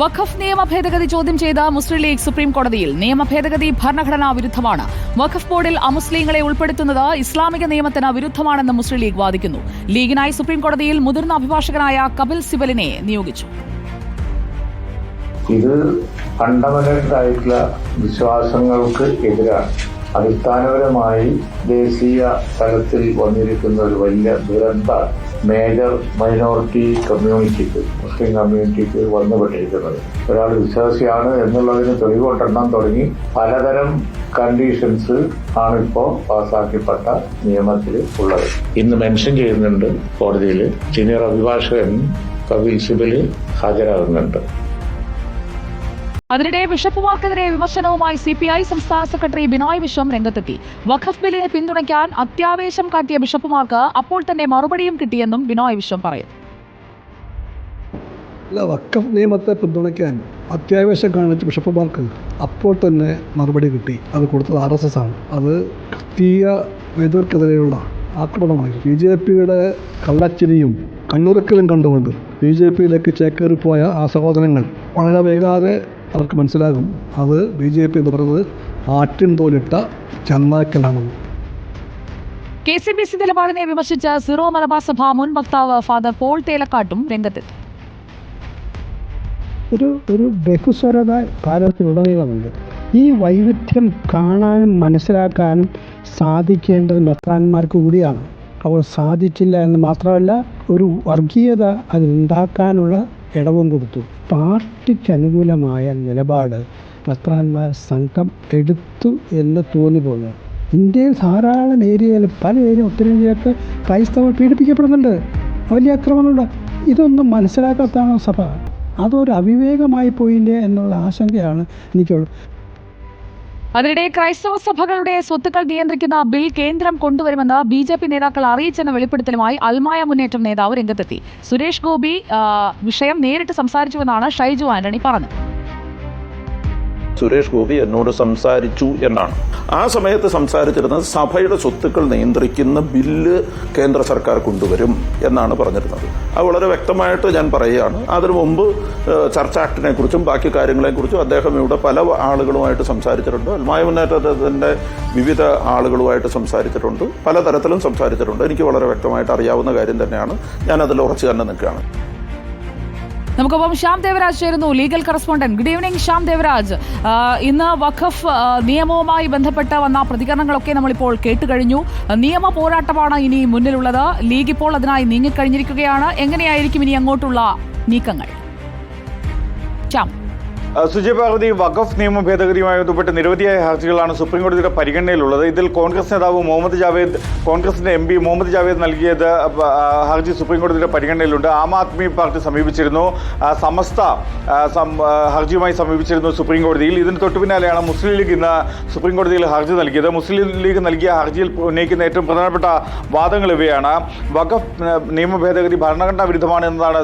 വഖഫ് നിയമ ഭേദഗതി ചോദ്യം ചെയ്ത മുസ്ലിം ലീഗ് സുപ്രീം കോടതിയിൽ നിയമ ഭേദഗതി ഭരണഘടനാ വിരുദ്ധമാണ്. വഖഫ് ബോർഡിൽ അമുസ്ലിങ്ങളെ ഉൾപ്പെടുത്തുന്നത് ഇസ്ലാമിക നിയമത്തിന് വിരുദ്ധമാണെന്ന് മുസ്ലിം ലീഗ് വാദിക്കുന്നു. ലീഗിനായി സുപ്രീം കോടതിയിൽ മുതിർന്ന അഭിഭാഷകനായ കപിൽ സിബലിനെ നിയോഗിച്ചു. ഇത് ഫണ്ടമെന്റൽ ആയിട്ടുള്ള വിശ്വാസങ്ങൾക്ക് എതിരാണ്. അടിസ്ഥാനപരമായി ദേശീയ തലത്തിൽ വന്നിരിക്കുന്ന ഒരു വലിയ ദുരന്ത മേജർ മൈനോറിറ്റി കമ്മ്യൂണിറ്റിക്ക് മുസ്ലിം കമ്മ്യൂണിറ്റിക്ക് വന്നുപെട്ടിരിക്കുന്നത്. ഒരാൾ വിശ്വാസിയാണ് എന്നുള്ളതിന് തെളിവുകൊണ്ടെണ്ണം തുടങ്ങി. പലതരം കണ്ടീഷൻസ് ആണ് ഇപ്പോൾ നിയമത്തിൽ ഉള്ളത്. ഇന്ന് മെൻഷൻ ചെയ്യുന്നുണ്ട് കോടതിയിൽ. സീനിയർ അഭിഭാഷകൻ കപിൽ സിബിൽ ഹാജരാകുന്നുണ്ട്. അതിനിടെ ബിഷപ്പുമാർക്കെതിരെ വിമർശനവുമായി സി പി ഐ സംസ്ഥാന സെക്രട്ടറി ബിനോയ് വിശ്വം രംഗത്തെത്തി. വഖഫ് ബില്ലിനെ പിന്തുണയ്ക്കാൻ അത്യാവേശം കാട്ടിയ ബിഷപ്പുമാർക്ക് അപ്പോൾ തന്നെ മറുപടിയും കിട്ടിയെന്നും ബിനോയ് വിശ്വം പറയുന്നു. അല്ല വക്കഫ് നിയമത്തെ പിന്തുണയ്ക്കാൻ അത്യാവശ്യം കാണിച്ച ബിഷപ്പുമാർക്ക് അപ്പോൾ തന്നെ മറുപടി കിട്ടി. അത് കൊടുത്തത് ആർ എസ് എസ് ആണ്. അത് ക്രിസ്തീയ വേദർക്കെതിരെയുള്ള ആക്രമണമായി ബി ജെ പിയുടെ കള്ളച്ചിരിയും കണ്ണുറക്കലും കണ്ടുകൊണ്ട് ബി ജെ പിയിലേക്ക് ചേക്കേറിപ്പോയ ആ സഹോദരങ്ങൾ വളരെ വൈകാതെ അവർക്ക് മനസ്സിലാകും. അത് ബി ജെ പി എന്ന് പറയുന്നത് ആട്ടിൻ തോലിട്ട ചെന്നാക്കലാണെന്ന് കെ സി ബി സി നിലപാടിനെ വിമർശിച്ച സിറോ മലബാർ സഭ മുൻ വക്താവ് ഫാദർ പോൾ തേലക്കാട്ടും രംഗത്തെത്തി. ഒരു ഒരു ബഹുസ്വരത കാലത്തിലുടനീളമുണ്ട്. ഈ വൈവിധ്യം കാണാനും മനസ്സിലാക്കാനും സാധിക്കേണ്ടത് മെത്രാന്മാർക്ക് കൂടിയാണ്. അവർ സാധിച്ചില്ല എന്ന് മാത്രമല്ല ഒരു വർഗീയത അതുണ്ടാക്കാനുള്ള ഇടവും കൊടുത്തു. പാർട്ടിക്ക് അനുകൂലമായ നിലപാട് മെത്രാന്മാർ സംഘം എടുത്തു എന്ന് തോന്നിപ്പോകുന്നു ഇന്ത്യയിൽ ധാരാളം ഏരിയയിൽ പല ഏരിയ ഉത്തരേന്ത്യയൊക്കെ ക്രൈസ്തവർ പീഡിപ്പിക്കപ്പെടുന്നുണ്ട്. വലിയ ആക്രമണമുണ്ട് ഇതൊന്നും മനസ്സിലാക്കാത്താണ് സഭ. അതൊരു അവിവേകമായി പോയില്ലേ എന്നുള്ള ആശങ്കയാണ് എനിക്കുള്ളത്. അതിനിടെ ക്രൈസ്തവ സഭകളുടെ സ്വത്തുക്കൾ നിയന്ത്രിക്കുന്ന ബിൽ കേന്ദ്രം കൊണ്ടുവരുമെന്ന് ബി ജെ പി നേതാക്കൾ അറിയിച്ചെന്ന വെളിപ്പെടുത്തലുമായി അൽമായ മുന്നേറ്റം നേതാവ് രംഗത്തെത്തി. സുരേഷ് ഗോപി വിഷയം നേരിട്ട് സംസാരിച്ചുവെന്നാണ് ഷൈജു ആന്റണി പറഞ്ഞത്. സുരേഷ് ഗോപി എന്നോട് സംസാരിച്ചു എന്നാണ്. ആ സമയത്ത് സംസാരിച്ചിരുന്നത് സഭയുടെ സ്വത്തുക്കൾ നിയന്ത്രിക്കുന്ന ബില്ല് കേന്ദ്ര സർക്കാർ കൊണ്ടുവരും എന്നാണ് പറഞ്ഞിരുന്നത്. അത് വളരെ വ്യക്തമായിട്ട് ഞാൻ പറയുകയാണ്. അതിനു മുമ്പ് ചർച്ച ആക്ടിനെ കുറിച്ചും ബാക്കി കാര്യങ്ങളെക്കുറിച്ചും അദ്ദേഹം ഇവിടെ പല ആളുകളുമായിട്ട് സംസാരിച്ചിട്ടുണ്ട്. അൽമായ മുന്നേറ്റത്തിന്റെ വിവിധ ആളുകളുമായിട്ട് സംസാരിച്ചിട്ടുണ്ട്. പലതരത്തിലും സംസാരിച്ചിട്ടുണ്ട്. എനിക്ക് വളരെ വ്യക്തമായിട്ട് അറിയാവുന്ന കാര്യം തന്നെയാണ്. ഞാൻ അതിൽ ഉറച്ചു തന്നെ നിൽക്കുകയാണ്. നമുക്കൊപ്പം ശ്യാം ദേവരാജ് ചേരുന്നു legal correspondent good evening Shyam Devaraj. ഇന്ന് വഖഫ് നിയമവുമായി ബന്ധപ്പെട്ട് വന്ന പ്രതികരണങ്ങളൊക്കെ നമ്മളിപ്പോൾ കേട്ടുകഴിഞ്ഞു. നിയമ പോരാട്ടമാണ് ഇനി മുന്നിലുള്ളത്. ലീഗ് ഇപ്പോൾ അതിനായി നീങ്ങിക്കഴിഞ്ഞിരിക്കുകയാണ്. എങ്ങനെയായിരിക്കും ഇനി അങ്ങോട്ടുള്ള നീക്കങ്ങൾ? ശ്യാം. സുജയ് പാർവതി വഖഫ് നിയമ ഭേദഗതിയുമായി ബന്ധപ്പെട്ട് നിരവധിയായ ഹർജികളാണ് സുപ്രീംകോടതിയുടെ പരിഗണനയിലുള്ളത്. ഇതിൽ കോൺഗ്രസ് നേതാവ് മുഹമ്മദ് ജാവേദ് കോൺഗ്രസിന്റെ എം പി മുഹമ്മദ് ജാവേദ് നൽകിയത് ഹർജി സുപ്രീംകോടതിയുടെ പരിഗണനയിലുണ്ട്. ആം ആദ്മി പാർട്ടി സമീപിച്ചിരുന്നു. സമസ്ത ഹർജിയുമായി സമീപിച്ചിരുന്നു സുപ്രീം കോടതിയിൽ. ഇതിന് തൊട്ടു പിന്നാലെയാണ് മുസ്ലിം ലീഗ് ഇന്ന് സുപ്രീം കോടതിയിൽ ഹർജി നൽകിയത്. മുസ്ലിം ലീഗ് നൽകിയ ഹർജിയിൽ ഉന്നയിക്കുന്ന ഏറ്റവും പ്രധാനപ്പെട്ട വാദങ്ങൾ ഇവയാണ്. വഖഫ് നിയമ ഭേദഗതി ഭരണഘടനാ വിരുദ്ധമാണ് എന്നതാണ്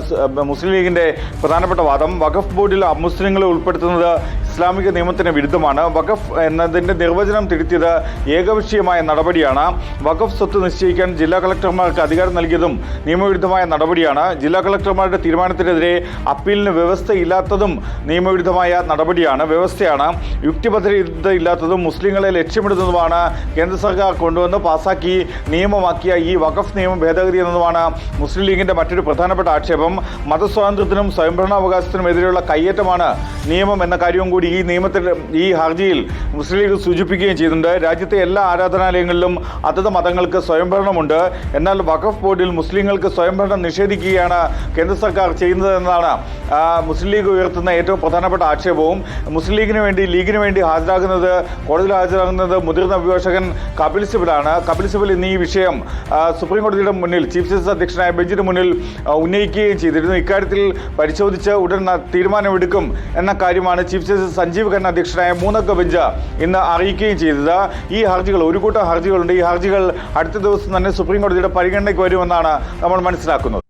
മുസ്ലിം ലീഗിന്റെ പ്രധാനപ്പെട്ട വാദം. വഖഫ് ബോർഡിൽ അമുസ്ലിങ്ങളെ ഉൾപ്പെടുത്തുന്നത് ഇസ്ലാമിക നിയമത്തിന് വിരുദ്ധമാണ്. വഖഫ് എന്നതിന്റെ നിർവചനം തിരുത്തിയത് ഏകപക്ഷീയമായ നടപടിയാണ്. വഖഫ് സ്വത്ത് നിശ്ചയിക്കാൻ ജില്ലാ കളക്ടർമാർക്ക് അധികാരം നൽകിയതും നിയമവിരുദ്ധമായ നടപടിയാണ്. ജില്ലാ കളക്ടർമാരുടെ തീരുമാനത്തിനെതിരെ അപ്പീലിന് വ്യവസ്ഥയില്ലാത്തതും നിയമവിരുദ്ധമായ നടപടിയാണ് വ്യവസ്ഥയാണ്. യുക്തിബദ്ധത ഇല്ലാത്തതും മുസ്ലിങ്ങളെ ലക്ഷ്യമിടുന്നതുമാണ് കേന്ദ്ര സർക്കാർ കൊണ്ടുവന്ന് പാസാക്കി നിയമമാക്കിയ ഈ വഖഫ് നിയമം ഭേദഗതി എന്നതുമാണ് മുസ്ലിം ലീഗിന്റെ മറ്റൊരു പ്രധാനപ്പെട്ട ആക്ഷേപം. മതസ്വാതന്ത്ര്യത്തിനും സ്വയംഭരണാവകാശത്തിനും എതിരെയുള്ള കയ്യേറ്റമാണ് നിയമം എന്ന കാര്യവും കൂടി ഈ നിയമത്തിൽ ഈ ഹർജിയിൽ മുസ്ലിം ലീഗ് സൂചിപ്പിക്കുകയും ചെയ്തിട്ടുണ്ട് രാജ്യത്തെ എല്ലാ ആരാധനാലയങ്ങളിലും അതത് മതങ്ങൾക്ക് സ്വയംഭരണമുണ്ട്. എന്നാൽ വഖഫ് ബോർഡിൽ മുസ്ലിങ്ങൾക്ക് സ്വയംഭരണം നിഷേധിക്കുകയാണ് കേന്ദ്ര സർക്കാർ ചെയ്യുന്നതെന്നാണ് മുസ്ലിം ലീഗ് ഉയർത്തുന്ന ഏറ്റവും പ്രധാനപ്പെട്ട ആക്ഷേപവും. മുസ്ലിം ലീഗിന് വേണ്ടി ലീഗിന് വേണ്ടി ഹാജരാകുന്നത് കോടതിയിൽ ഹാജരാകുന്നത് മുതിർന്ന അഭിഭാഷകൻ കപിൽ സിബലാണ്. കപിൽ സിബൽ ഇന്ന് ഈ വിഷയം സുപ്രീം കോടതിയുടെ മുന്നിൽ ചീഫ് ജസ്റ്റിസ് അധ്യക്ഷനായ ബെഞ്ചിന് മുന്നിൽ ഉന്നയിക്കുകയും ചെയ്തിരുന്നു. ഇക്കാര്യത്തിൽ പരിശോധിച്ച് ഉടൻ തീരുമാനമെടുക്കും എന്ന കാര്യമാണ് ചീഫ് ജസ്റ്റിസ് സഞ്ജീവ് ഖന്ന അധ്യക്ഷനായ മൂന്നംഗ ബെഞ്ച് ഇന്ന് അറിയിക്കുകയും ചെയ്തത്. ഈ ഹർജികൾ ഒരു കൂട്ടം ഹർജികളുണ്ട്. ഈ ഹർജികൾ അടുത്ത ദിവസം തന്നെ സുപ്രീം കോടതിയുടെ പരിഗണനയ്ക്ക് വരുമെന്നാണ് നമ്മൾ മനസ്സിലാക്കുന്നത്.